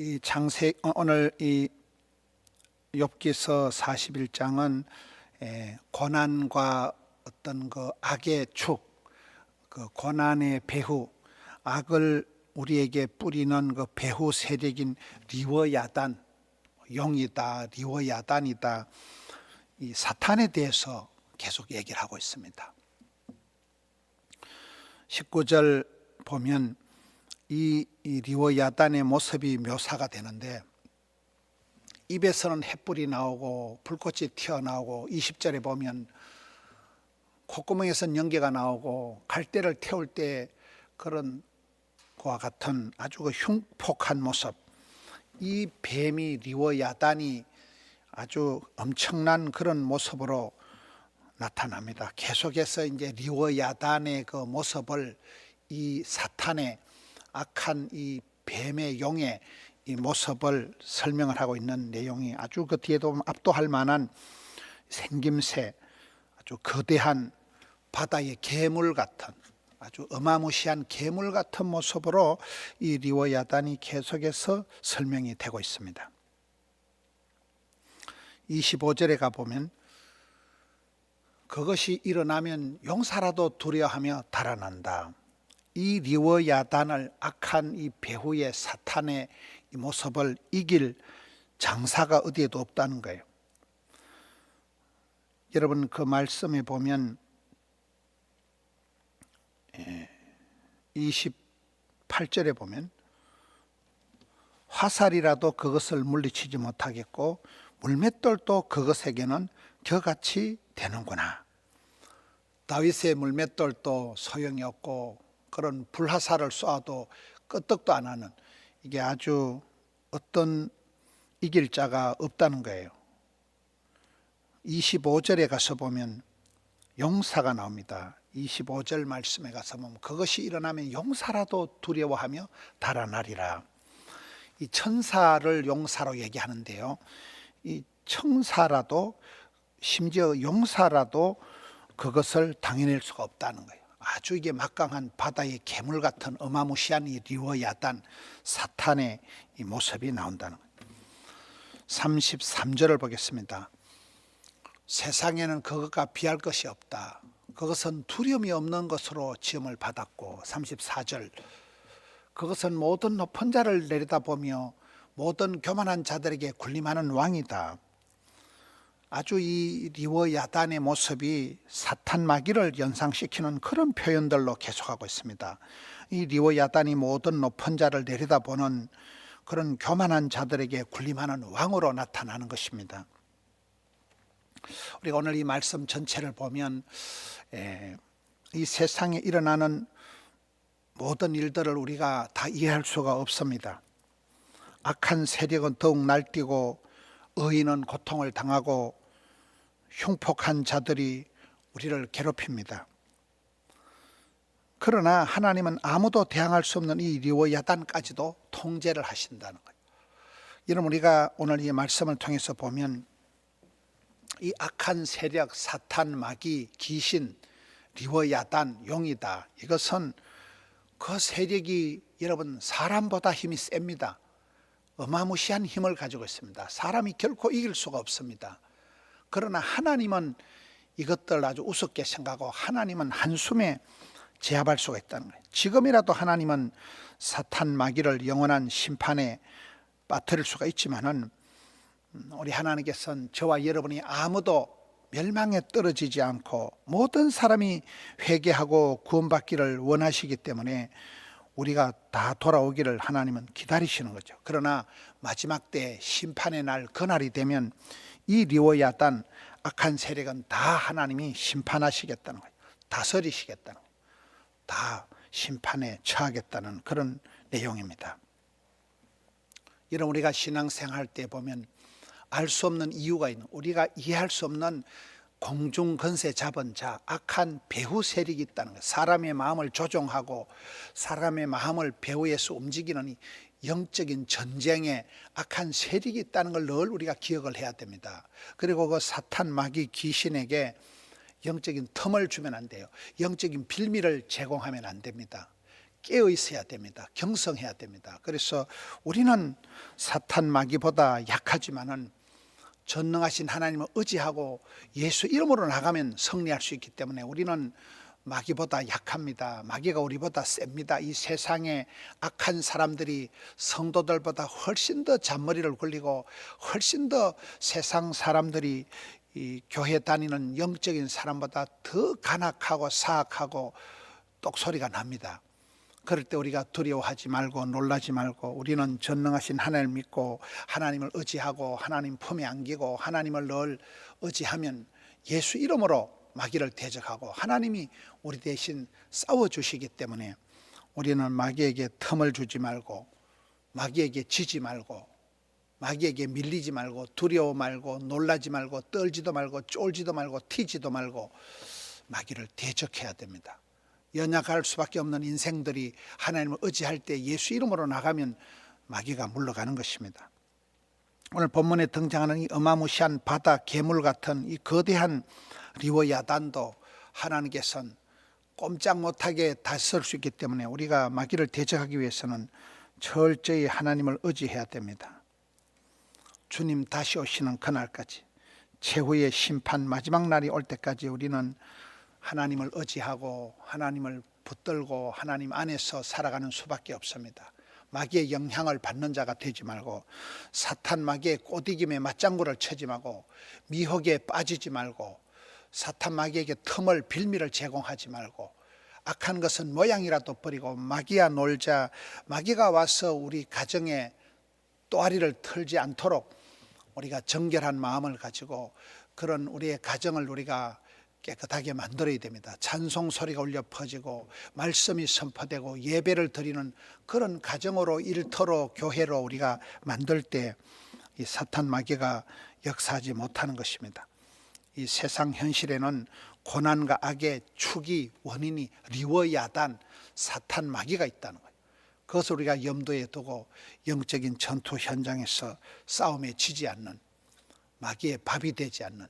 이 장세 어, 오늘 이 욥기서 41장은 에, 고난과 어떤 그 악의 축, 그 고난의 배후, 악을 우리에게 뿌리는 그 배후 세력인 리워야단, 용이다, 리워야단이다, 이 사탄에 대해서 계속 얘기를 하고 있습니다. 19절 보면 이, 이 리워 야단의 모습이 묘사가 되는데 입에서는 햇불이 나오고 불꽃이 튀어나오고 20절에 보면 콧구멍에서는 연기가 나오고 갈대를 태울 때 그런 그와 같은 아주 그 흉폭한 모습 이 뱀이 리워 야단이 아주 엄청난 그런 모습으로 나타납니다. 계속해서 이제 리워 야단의 그 모습을 이 사탄의 악한 이 뱀의 용의 이 모습을 설명을 하고 있는 내용이 아주 그 뒤에도 압도할 만한 생김새, 아주 거대한 바다의 괴물 같은 아주 어마무시한 괴물 같은 모습으로 이 리워야단이 계속해서 설명이 되고 있습니다. 25절에 가 보면 그것이 일어나면 용사라도 두려워하며 달아난다. 이 리워야단을 악한 이 배후의 사탄의 이 모습을 이길 장사가 어디에도 없다는 거예요. 여러분 그 말씀에 보면 28절에 보면 화살이라도 그것을 물리치지 못하겠고 물맷돌도 그것에게는 겨같이 되는구나. 다윗의 물맷돌도 소용이 없고 그런 불화살을 쏴도 끄떡도 안 하는 이게 아주 어떤 이길 자가 없다는 거예요. 25절에 가서 보면 용사가 나옵니다. 25절 말씀에 가서 보면 그것이 일어나면 용사라도 두려워하며 달아나리라. 이 천사를 용사로 얘기하는데요. 이 청사라도 심지어 용사라도 그것을 당해낼 수가 없다는 거예요. 아주 이게 막강한 바다의 괴물 같은 어마무시한 이 리워야단 사탄의 이 모습이 나온다는 거예요. 33절을 보겠습니다. 세상에는 그것과 비할 것이 없다. 그것은 두려움이 없는 것으로 지음을 받았고 34절 그것은 모든 높은 자를 내려다보며 모든 교만한 자들에게 군림하는 왕이다. 아주 이 리워 야단의 모습이 사탄 마귀를 연상시키는 그런 표현들로 계속하고 있습니다. 이 리워 야단이 모든 높은 자를 내려다보는 그런 교만한 자들에게 군림하는 왕으로 나타나는 것입니다. 우리가 오늘 이 말씀 전체를 보면 에, 이 세상에 일어나는 모든 일들을 우리가 다 이해할 수가 없습니다. 악한 세력은 더욱 날뛰고 의인은 고통을 당하고 흉폭한 자들이 우리를 괴롭힙니다. 그러나 하나님은 아무도 대항할 수 없는 이 리워 야단까지도 통제를 하신다는 거예요. 여러분 우리가 오늘 이 말씀을 통해서 보면 이 악한 세력, 사탄, 마귀, 귀신, 리워 야단, 용이다. 이것은 그 세력이 여러분 사람보다 힘이 셉니다. 어마무시한 힘을 가지고 있습니다. 사람이 결코 이길 수가 없습니다. 그러나 하나님은 이것들 아주 우습게 생각하고 하나님은 한숨에 제압할 수가 있다는 거예요. 지금이라도 하나님은 사탄 마귀를 영원한 심판에 빠뜨릴 수가 있지만은 우리 하나님께서는 저와 여러분이 아무도 멸망에 떨어지지 않고 모든 사람이 회개하고 구원받기를 원하시기 때문에 우리가 다 돌아오기를 하나님은 기다리시는 거죠. 그러나 마지막 때 심판의 날 그날이 되면 이 리워야단 악한 세력은 다 하나님이 심판하시겠다는 거예요. 다스리시겠다는 거예요. 다 심판에 처하겠다는 그런 내용입니다. 이런 우리가 신앙생활 때 보면 알 수 없는 이유가 있는 우리가 이해할 수 없는 공중 건세 잡은 자 악한 배후 세력이 있다는 것. 사람의 마음을 조종하고 사람의 마음을 배후에서 움직이는 영적인 전쟁에 악한 세력이 있다는 걸 늘 우리가 기억을 해야 됩니다. 그리고 그 사탄 마귀 귀신에게 영적인 틈을 주면 안 돼요. 영적인 빌미를 제공하면 안 됩니다. 깨어 있어야 됩니다. 경성해야 됩니다. 그래서 우리는 사탄 마귀보다 약하지만은 전능하신 하나님을 의지하고 예수 이름으로 나가면 승리할 수 있기 때문에 우리는 마귀보다 약합니다. 마귀가 우리보다 셉니다. 이 세상에 악한 사람들이 성도들보다 훨씬 더 잔머리를 굴리고 훨씬 더 세상 사람들이 이 교회 다니는 영적인 사람보다 더 간악하고 사악하고 똑소리가 납니다. 그럴 때 우리가 두려워하지 말고 놀라지 말고 우리는 전능하신 하나님을 믿고 하나님을 의지하고 하나님 품에 안기고 하나님을 늘 의지하면 예수 이름으로 마귀를 대적하고 하나님이 우리 대신 싸워 주시기 때문에 우리는 마귀에게 틈을 주지 말고 마귀에게 지지 말고 마귀에게 밀리지 말고 두려워 말고 놀라지 말고 떨지도 말고 쫄지도 말고 튀지도 말고 마귀를 대적해야 됩니다. 연약할 수밖에 없는 인생들이 하나님을 의지할 때 예수 이름으로 나가면 마귀가 물러가는 것입니다. 오늘 본문에 등장하는 이 어마무시한 바다 괴물 같은 이 거대한 리워 야단도 하나님께서는 꼼짝 못하게 다스릴 수 있기 때문에 우리가 마귀를 대적하기 위해서는 철저히 하나님을 의지해야 됩니다. 주님 다시 오시는 그날까지 최후의 심판 마지막 날이 올 때까지 우리는 하나님을 의지하고 하나님을 붙들고 하나님 안에서 살아가는 수밖에 없습니다. 마귀의 영향을 받는 자가 되지 말고 사탄 마귀의 꼬디김에 맞장구를 쳐지 말고 미혹에 빠지지 말고 사탄 마귀에게 틈을 빌미를 제공하지 말고 악한 것은 모양이라도 버리고 마귀야 놀자 마귀가 와서 우리 가정에 또아리를 털지 않도록 우리가 정결한 마음을 가지고 그런 우리의 가정을 우리가 깨끗하게 만들어야 됩니다. 찬송 소리가 울려 퍼지고 말씀이 선포되고 예배를 드리는 그런 가정으로 일터로 교회로 우리가 만들 때 이 사탄 마귀가 역사하지 못하는 것입니다. 이 세상 현실에는 고난과 악의 축이 원인이 리워 야단 사탄 마귀가 있다는 거예요. 그것을 우리가 염두에 두고 영적인 전투 현장에서 싸움에 지지 않는 마귀의 밥이 되지 않는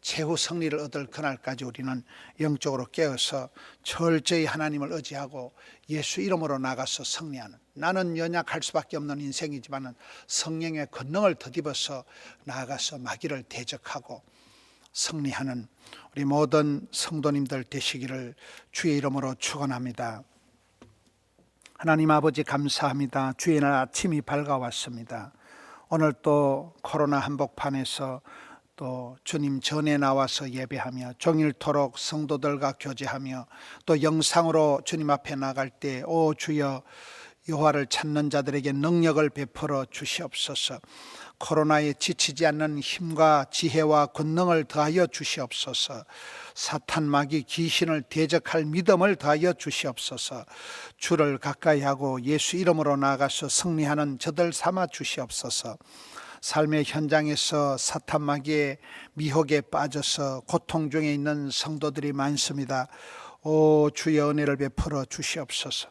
최후 승리를 얻을 그날까지 우리는 영적으로 깨어서 철저히 하나님을 의지하고 예수 이름으로 나가서 승리하는 나는 연약할 수밖에 없는 인생이지만 성령의 권능을 더입어서 나아가서 마귀를 대적하고 승리하는 우리 모든 성도님들 되시기를 주의 이름으로 축원합니다. 하나님 아버지 감사합니다. 주의 날 아침이 밝아왔습니다. 오늘 또 코로나 한복판에서 또 주님 전에 나와서 예배하며 종일토록 성도들과 교제하며 또 영상으로 주님 앞에 나갈 때 오 주여 여호와를 찾는 자들에게 능력을 베풀어 주시옵소서. 코로나에 지치지 않는 힘과 지혜와 권능을 더하여 주시옵소서. 사탄 마귀 귀신을 대적할 믿음을 더하여 주시옵소서. 주를 가까이 하고 예수 이름으로 나가서 승리하는 저들 삼아 주시옵소서. 삶의 현장에서 사탄 마귀의 미혹에 빠져서 고통 중에 있는 성도들이 많습니다. 오 주의 은혜를 베풀어 주시옵소서.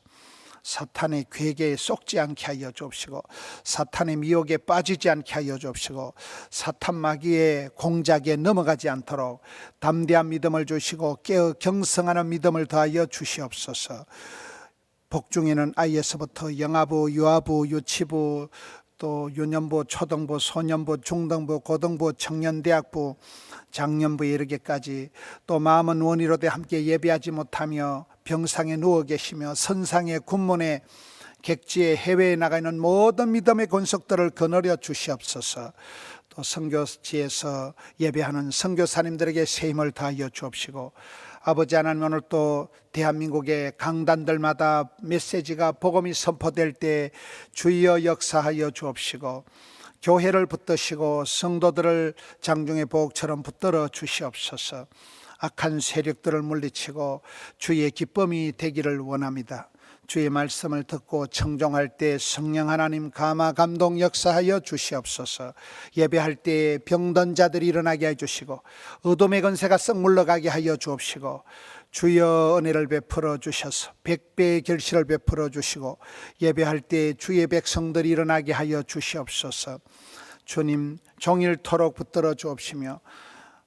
사탄의 괴계에 속지 않게 하여 주옵시고 사탄의 미혹에 빠지지 않게 하여 주옵시고 사탄 마귀의 공작에 넘어가지 않도록 담대한 믿음을 주시고 깨어 경성하는 믿음을 더하여 주시옵소서. 복중에는 아이에서부터 영아부, 유아부, 유치부 또 유년부, 초등부, 소년부, 중등부, 고등부, 청년대학부, 장년부에 이르기까지 또 마음은 원이로되 함께 예배하지 못하며 병상에 누워 계시며 선상의 군문에 객지에 해외에 나가 있는 모든 믿음의 권속들을 거느려 주시옵소서. 또 선교지에서 예배하는 선교사님들에게 새 힘을 다하여 주옵시고 아버지 하나님 오늘 또 대한민국의 강단들마다 메시지가 복음이 선포될 때 주여 역사하여 주옵시고 교회를 붙드시고 성도들을 장중의 보옥처럼 붙들어 주시옵소서. 악한 세력들을 물리치고 주의 기쁨이 되기를 원합니다. 주의 말씀을 듣고 청종할 때 성령 하나님 감화 감동 역사하여 주시옵소서. 예배할 때 병든 자들이 일어나게 해 주시고 어둠의 건세가 썩 물러가게 하여 주옵시고 주여 은혜를 베풀어 주셔서 백배의 결실을 베풀어 주시고 예배할 때 주의 백성들이 일어나게 하여 주시옵소서. 주님 종일토록 붙들어 주옵시며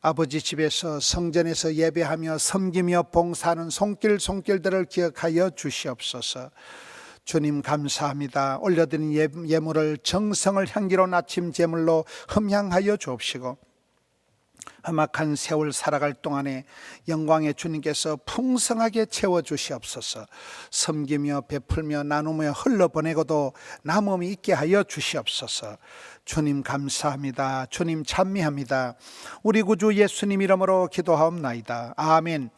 아버지 집에서 성전에서 예배하며 섬기며 봉사하는 손길 손길들을 기억하여 주시옵소서. 주님 감사합니다. 올려드린 예- 예물을 정성을 향기로운 아침 제물로 흠향하여 주옵시고 험악한 세월 살아갈 동안에 영광의 주님께서 풍성하게 채워 주시옵소서. 섬기며 베풀며 나누며 흘러보내고도 남음이 있게 하여 주시옵소서. 주님 감사합니다. 주님 찬미합니다. 우리 구주 예수님 이름으로 기도하옵나이다. 아멘.